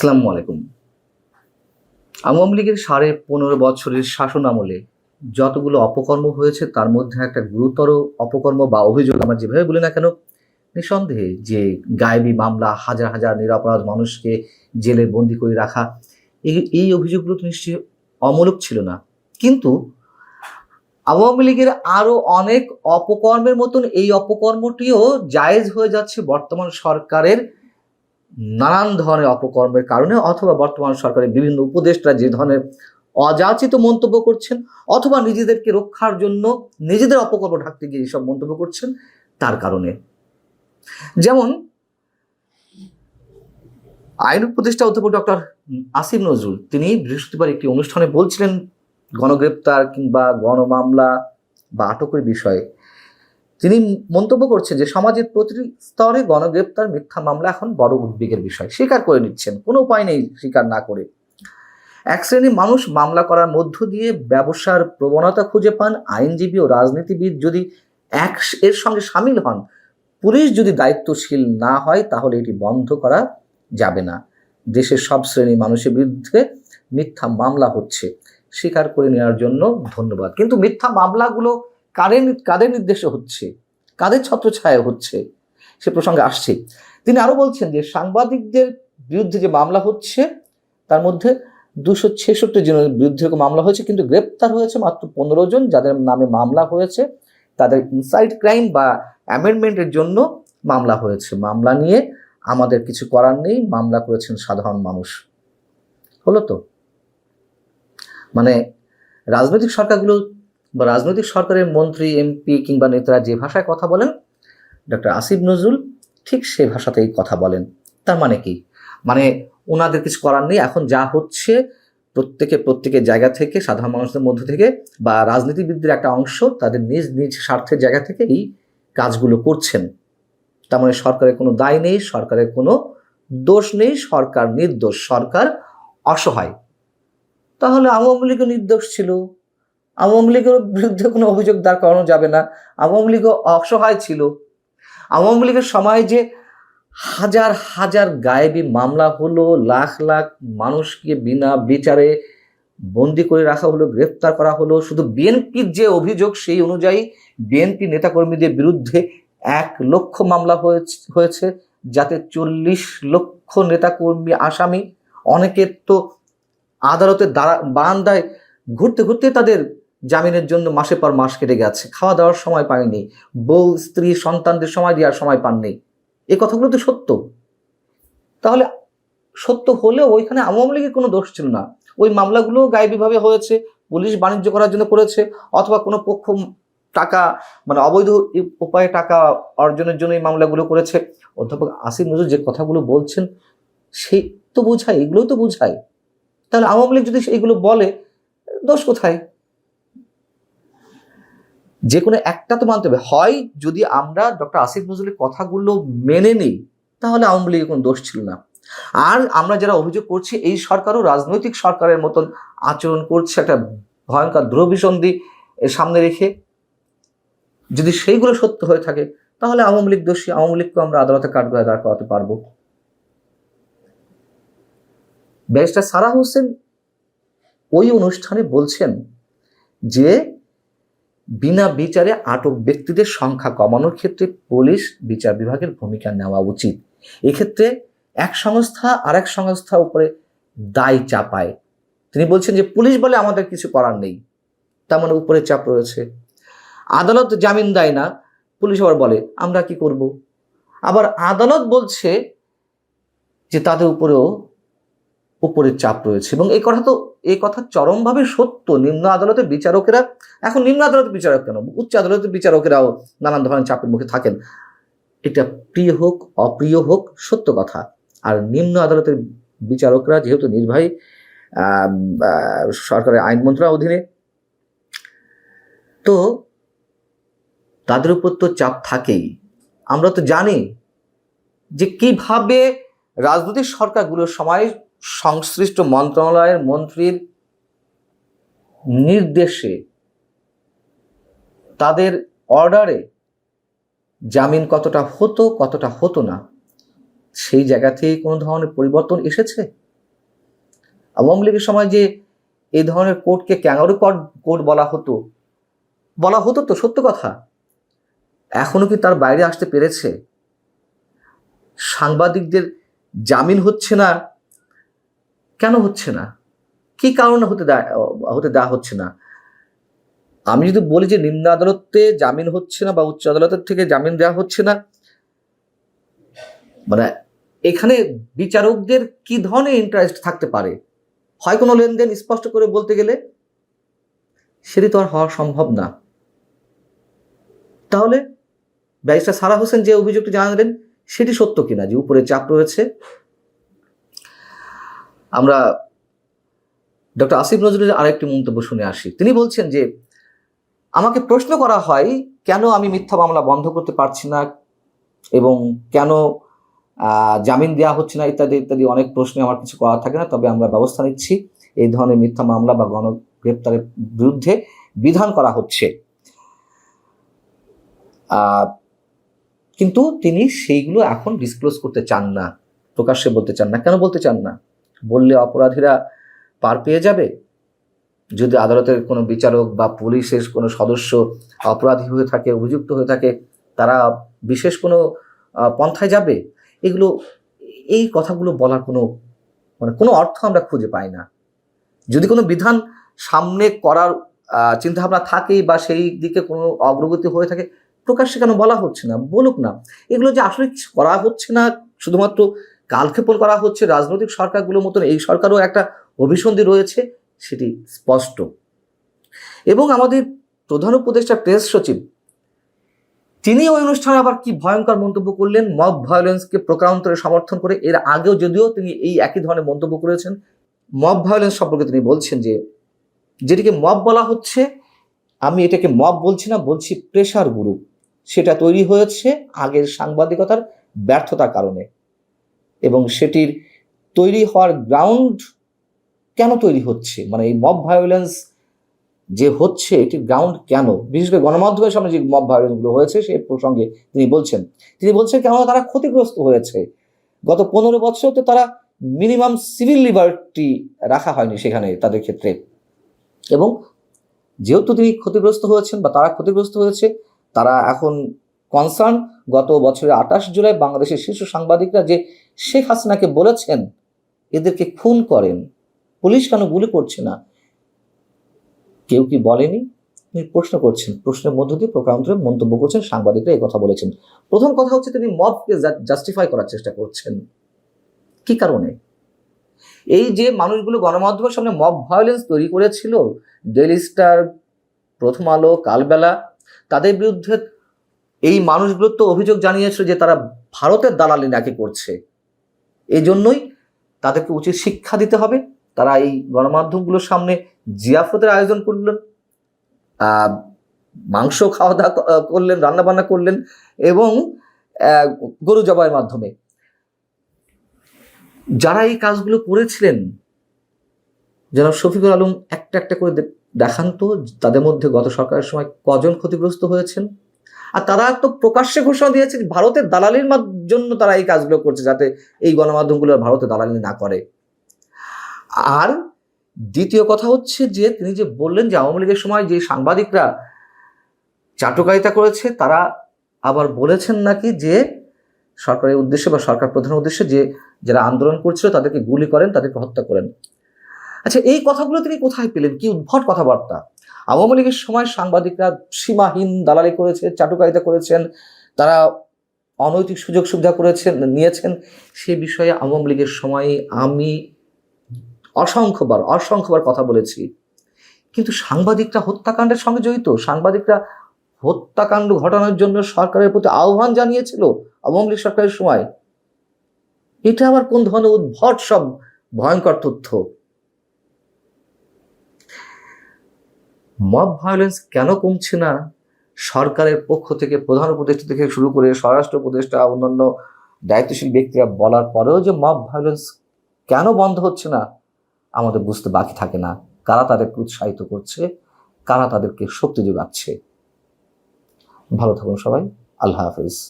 আসসালামু আলাইকুম। আওয়ামী লীগের সাড়ে পনেরো বছরের শাসন আমলে যতগুলো অপকর্ম হয়েছে, তার মধ্যে একটা গুরুতর অপকর্ম বা অভিযোগ আমরা যেভাবে বলি না কেন, নিঃসন্দেহে যে গায়েবী মামলা, হাজার হাজার নিরাপরাধ মানুষকে জেলে বন্দি করে রাখা, এই এই অভিযোগগুলো তো নিশ্চয়ই অমূলক ছিল না। কিন্তু আওয়ামী লীগের আরও অনেক অপকর্মের মতন এই অপকর্মটিও জায়েজ হয়ে যাচ্ছে বর্তমান সরকারের নানান ধরনের অপকর্মের কারণে অথবা বর্তমান সরকারের বিভিন্ন উপদেষ্টা যে ধরনের অযাচিত মন্তব্য করছেন, অথবা নিজেদেরকে রক্ষার জন্য নিজেদের অপকর্ম ঢাকতে গিয়ে এইসব মন্তব্য করছেন, তার কারণে। যেমন, আইন উপদেষ্টা অধ্যাপক ডক্টর আসিফ নজরুল, তিনি বৃহস্পতিবার একটি অনুষ্ঠানে বলছিলেন, গণগ্রেপ্তার কিংবা গণমামলা বা আটকের বিষয়ে। তিনি মন্তব্য করছেন যে সমাজের প্রতিটি স্তরে গণগ্রেপ্তার মিথ্যা মামলা এখন বড় উদ্বেগের বিষয়। স্বীকার করে নিচ্ছেন, কোনো উপায় নেই স্বীকার না করে। এক শ্রেণির মানুষ মামলা করার মধ্য দিয়ে ব্যবসার প্রবণতা খুঁজে পান, আইনজীবী ও রাজনীতিবিদ যদি এক এর সঙ্গে সামিল হন, পুলিশ যদি দায়িত্বশীল না হয়, তাহলে এটি বন্ধ করা যাবে না। দেশের সব শ্রেণির মানুষের বিরুদ্ধে মিথ্যা মামলা হচ্ছে। স্বীকার করে নেওয়ার জন্য ধন্যবাদ। কিন্তু মিথ্যা মামলাগুলো কাদের কাদের নির্দেশে হচ্ছে? কাদের ছত্রছায়া হচ্ছে? সে প্রসঙ্গে আসছে। তিনি আরও বলছেন যে, সাংবাদিকদের বিরুদ্ধে যে মামলা হচ্ছে, তার মধ্যে দুশো ছেষট্টি জনের বিরুদ্ধে মামলা হয়েছে, কিন্তু গ্রেপ্তার হয়েছে মাত্র পনেরো জন, যাদের নামে মামলা হয়েছে। তাদের ইনসাইড ক্রাইম বা অ্যামেন্ডমেন্টের জন্য মামলা হয়েছে। মামলা নিয়ে আমাদের কিছু করার নেই, মামলা করেছেন সাধারণ মানুষ। হলো তো? মানে রাজনৈতিক সরকারগুলো বা রাজনৈতিক সরকারের মন্ত্রী, এমপি কিংবা নেতারা যে ভাষায় কথা বলেন ডক্টর আসিফ নজরুল ঠিক সে ভাষাতেই কথা বলেন। তার মানে কি? মানে ওনাদের কিছু করার নেই। এখন যা হচ্ছে, প্রত্যেকে প্রত্যেকের জায়গা থেকে, সাধারণ মানুষদের মধ্য থেকে বা রাজনীতিবিদদের একটা অংশ তাদের নিজ নিজ স্বার্থের জায়গা থেকে এই কাজগুলো করছেন। তার মানে সরকারের কোনো দায় নেই, সরকারের কোনো দোষ নেই, সরকার নির্দোষ, সরকার অসহায়। তাহলে আওয়ামী লীগও নির্দোষ ছিল। আওয়ামী লীগের বিরুদ্ধে কোনো অভিযোগ দাঁড় করানো যাবে না। আওয়ামী লীগও অসহায় ছিল। আওয়ামী লীগের সময় যে হাজার হাজার গায়েবী মামলা হলো, লাখ লাখ মানুষকে বিনা বিচারে বন্দি করে রাখা হলো, গ্রেফতার করা হলো, শুধু বিএনপির যে অভিযোগ সেই অনুযায়ী বিএনপি নেতাকর্মীদের বিরুদ্ধে এক লক্ষ মামলা হয়েছে যাতে চল্লিশ লক্ষ নেতাকর্মী আসামি, অনেকের তো আদালতের দ্বারা- বারান্দায় ঘুরতে ঘুরতে তাদের জামিনের জন্য মাসে পর মাস কেটে গেছে। খাওয়া দাওয়ার সময় পায়নি। বউ, স্ত্রী, সন্তানদের সময় দেওয়ার সময় পাননি। এই কথাগুলো তো সত্য। তাহলে সত্য হলেও ওইখানে আওয়ামী লীগের কোনো দোষ ছিল না। ওই মামলাগুলো গায়েবীভাবে হয়েছে। পুলিশ বাণিজ্য করার জন্য করেছে। অথবা কোনো পক্ষ টাকা মানে অবৈধ উপায়ে টাকা অর্জনের জন্য এই মামলাগুলো করেছে। অধ্যাপক আসিফ নজরুল যে কথাগুলো বলছেন সেই তো বোঝায় এগুলোই তো বোঝায়। তাহলে আওয়ামী লীগ যদি এগুলো বলে, দোষ কোথায়? যে কোনো একটা তো মানতে হবে। হয় যদি আমরা ডক্টর আসিফ নজরুলের কথাগুলো মেনে নিই, তাহলে আওয়ামী লীগের কোনো দোষ ছিল না। আর আমরা যারা অভিযোগ করছি, এই সরকারও রাজনৈতিক সরকারের মতন আচরণ করছে, একটা ভয়ঙ্কর ধ্রুবিসন্ধি সামনে রেখে। যদি সেইগুলো সত্য হয়ে থাকে, তাহলে আওয়ামী লীগ দোষী, আওয়ামী লীগকে আমরা আদালতে কাঠগড়ায় দাঁড় করাতে পারব। ব্যারিস্টার সারা হোসেন ওই অনুষ্ঠানে বলছেন যে বিনা বিচারে আটক ব্যক্তিদের সংখ্যা কমানোর ক্ষেত্রে পুলিশ বিচার বিভাগের ভূমিকা নেওয়া উচিত। এক্ষেত্রে এক সংস্থা আর এক সংস্থা উপরে দায় চাপায়। তিনি বলছেন যে, পুলিশ বলে আমাদের কিছু করার নেই। তার মানে উপরে চাপ রয়েছে। আদালত জামিন দেয় না। পুলিশ আবার বলে, আমরা কি করব? আবার আদালত বলছে যে, তাদের উপরেও উপরে চাপ রয়েছে। এবং এই কথা তো, এই কথা চরমভাবে সত্য। নিম্ন আদালতের বিচারকেরা, এখন নিম্ন আদালতের বিচারক কেন? উচ্চ আদালতের বিচারকেরাও নানান ধরনের চাপের মুখে থাকেন। এটা প্রিয় হোক, অপ্রিয় হোক, সত্য কথা। আর নিম্ন আদালতের বিচারকরা যেহেতু নির্বাহী সরকারের আইন মন্ত্রণালয়ের অধীনে, তো তাদের উপর তো চাপ থাকেই। আমরা তো জানি যে কীভাবে রাজনৈতিক সরকারগুলোর সময় সংশ্লিষ্ট মন্ত্রণালয়ের মন্ত্রীর নির্দেশে তাদের অর্ডারে জামিন কতটা হতো কতটা হতো না, সেই জায়গা থেকে কোনো ধরনের পরিবর্তন এসেছে? আওয়ামী লীগের সময় যে এই ধরনের কোর্টকে ক্যাঙ্গারু কোর্ট বলা হতো বলা হতো তো, সত্য কথা। এখনও কি তার বাইরে আসতে পেরেছে? সাংবাদিকদের জামিন হচ্ছে না কেন হচ্ছে না? কি কারণে হতে হতে দেওয়া হচ্ছে না? আমি যদি বলি যে নিম্ন আদালতে জামিন হচ্ছে না বা উচ্চ আদালতের থেকে জামিন দেওয়া হচ্ছে না মানে এখানে বিচারকদের কি ধরনের ইন্টারেস্ট থাকতে পারে? হয় কোনো লেনদেন স্পষ্ট করে বলতে গেলে? সেটি তো আর হওয়া সম্ভব না। তাহলে ব্যারিস্টার সারা হোসেন যে অভিযোগটি জানালেন, সেটি সত্য কিনা যে উপরে চাপ রয়েছে? আমরা ডক্টর আসিফ নজরুলের আরেকটি মন্তব্য শুনে আসি। তিনি বলছেন যে, আমাকে প্রশ্ন করা হয়, কেন আমি মিথ্যা মামলা বন্ধ করতে পারছি না এবং কেন জামিন দেওয়া হচ্ছে না? ইত্যাদি ইত্যাদি অনেক প্রশ্নে আমার কিছু করা থাকে না, তবে আমরা ব্যবস্থা নিচ্ছি, এই ধরনের মিথ্যা মামলা বা গণ গ্রেপ্তারের বিরুদ্ধে বিধান করা হচ্ছে। কিন্তু তিনি সেইগুলো এখন ডিসক্লোজ করতে চান না, প্রকাশ্যে বলতে চান না। কেন বলতে চান না? বললে অপরাধীরা পার পেয়ে যাবে? যদি আদালতের কোনো বিচারক বা পুলিশের কোনো সদস্য অপরাধী হয়ে থাকে, অভিযুক্ত হয়ে থাকে, তারা বিশেষ কোনো পন্থায় যাবে? এগুলো, এই কথাগুলো বলার কোনো মানে কোনো অর্থ আমরা খুঁজে পাই না। যদি কোনো বিধান সামনে করার চিন্তাভাবনা থাকে বা সেই দিকে কোনো অগ্রগতি হয়ে থাকে, প্রকাশ্যে কেন বলা হচ্ছে না? বলুক না। এগুলো যে আসলে করা হচ্ছে না, শুধুমাত্র কালক্ষেপণ করা হচ্ছে রাজনৈতিক সরকারগুলোর মতন। এই সরকারও একটা অভিসন্ধি রয়েছে, সেটি স্পষ্ট। এবং আমাদের প্রধান উপদেষ্টা, প্রেস সচিব, তিনি ওই অনুষ্ঠানে আবার কি ভয়ঙ্কর মন্তব্য করলেন মব ভায়োলেন্সকে প্রকারান্তরে সমর্থন করে, এর আগেও যদিও তিনি এই একই ধরনের মন্তব্য করেছেন মব ভায়োলেন্স সম্পর্কে তিনি বলছেন যে, যেটিকে মব বলা হচ্ছে, আমি এটাকে মব বলছি না, বলছি প্রেশার গ্রুপ সেটা তৈরি হয়েছে আগের সাংবাদিকতার ব্যর্থতার কারণে। এবং সেটির তৈরি হওয়ার গ্রাউন্ড কেন তৈরি হচ্ছে? মানে এই মব ভায়োলেন্স যে হচ্ছে, এটির গ্রাউন্ড কেন? বিশেষ করে গণমাধ্যমের সামনে যে মব ভায়োলেন্সগুলো হয়েছে সেই প্রসঙ্গে তিনি বলছেন। তিনি বলছেন কেন তারা ক্ষতিগ্রস্ত হয়েছে। গত পনেরো বছর তো তারা মিনিমাম সিভিল লিবার্টি রাখা হয়নি সেখানে তাদের ক্ষেত্রে। এবং যেহেতু তিনি ক্ষতিগ্রস্ত হয়েছেন বা তারা ক্ষতিগ্রস্ত হয়েছে, তারা এখন কনসার্ন গত বছরের আঠাশ জুলাই বাংলাদেশের শীর্ষ সাংবাদিকরা যে শেখ হাসিনাকে বলেছেন, এদেরকে খুন করেন। পুলিশ কেন গুলি করছে না? কেউ কি বলেনি? তিনি প্রশ্ন করছেন, প্রশ্নের মধ্য দিয়ে প্রকারান্তরে মন্তব্য করছেন, সাংবাদিকরা এই কথা বলেছেন। প্রথম কথা হচ্ছে তিনি মবকে জাস্টিফাই করার চেষ্টা করছেন। কি কারণে? এই যে মানুষগুলো গণমাধ্যমের সামনে মব ভায়োলেন্স তৈরি করেছিল ডেলি স্টার প্রথম আলো, কালবেলা, তাদের বিরুদ্ধে এই মানুষগুলো তো অভিযোগ জানিয়েছিল যে তারা ভারতের দালালি নাকি করছে। এই জন্যই তাদেরকে উচিত শিক্ষা দিতে হবে। তারা এই গণমাধ্যমগুলোর সামনে জিয়াফতের আয়োজন করলেন মাংস খাওয়া দাওয়া করলেন, রান্নাবান্না করলেন এবং গরু জবাইয়ের মাধ্যমে। যারা এই কাজগুলো করেছিলেন, জনাব শফিকুল আলম একটা একটা করে দেখান তো, তাদের মধ্যে গত সরকারের সময় কজন ক্ষতিগ্রস্ত হয়েছেন? আর তারা তো প্রকাশ্যে ঘোষণা দিয়েছে ভারতের দালালির জন্য তারা এই কাজগুলো করছে যাতে এই গণমাধ্যমগুলো ভারতে দালালি না করে। আর দ্বিতীয় কথা হচ্ছে যে তিনি যে বললেন যে আওয়ামী লীগের সময় যে সাংবাদিকরা চাটুকারিতা করেছে, তারা আবার বলেছেন নাকি যে সরকারের উদ্দেশ্যে বা সরকার প্রধানের উদ্দেশ্যে যে যারা আন্দোলন করছিল তাদেরকে গুলি করেন, তাদেরকে হত্যা করেন। আচ্ছা এই কথাগুলো তিনি কোথায় পেলেন? কি উদ্ভট কথাবার্তা? আওয়ামী লীগের সময় সাংবাদিকরা সীমাহীন দালালি করেছে, চাটুকারিতা করেছেন, তারা অনৈতিক সুযোগ সুবিধা করেছেন, নিয়েছেন। সে বিষয়ে আওয়ামী লীগের সময় আমি অসংখ্যবার অসংখ্যবার কথা বলেছি। কিন্তু সাংবাদিকরা হত্যাকাণ্ডের সঙ্গে জড়িত। সাংবাদিকরা হত্যাকাণ্ড ঘটানোর জন্য সরকারের প্রতি আহ্বান জানিয়েছিল আওয়ামী লীগ সরকারের সময়। এটা আবার কোন ধরনের উদ্ভট সব ভয়ঙ্কর তথ্য? মব ভায়োলেন্স কেন কমছে না? সরকারের পক্ষ থেকে, প্রধান উপদেষ্টা থেকে শুরু করে স্বরাষ্ট্র উপদেষ্টা, অন্যান্য দায়িত্বশীল ব্যক্তিরা বলার পরেও যে মব ভায়োলেন্স কেন বন্ধ হচ্ছে না, আমাদের বুঝতে বাকি থাকে না। কারা তাদেরকে উৎসাহিত করছে? কারা তাদেরকে শক্তি যোগাচ্ছে? ভালো থাকুন সবাই। আল্লাহ হাফিজ।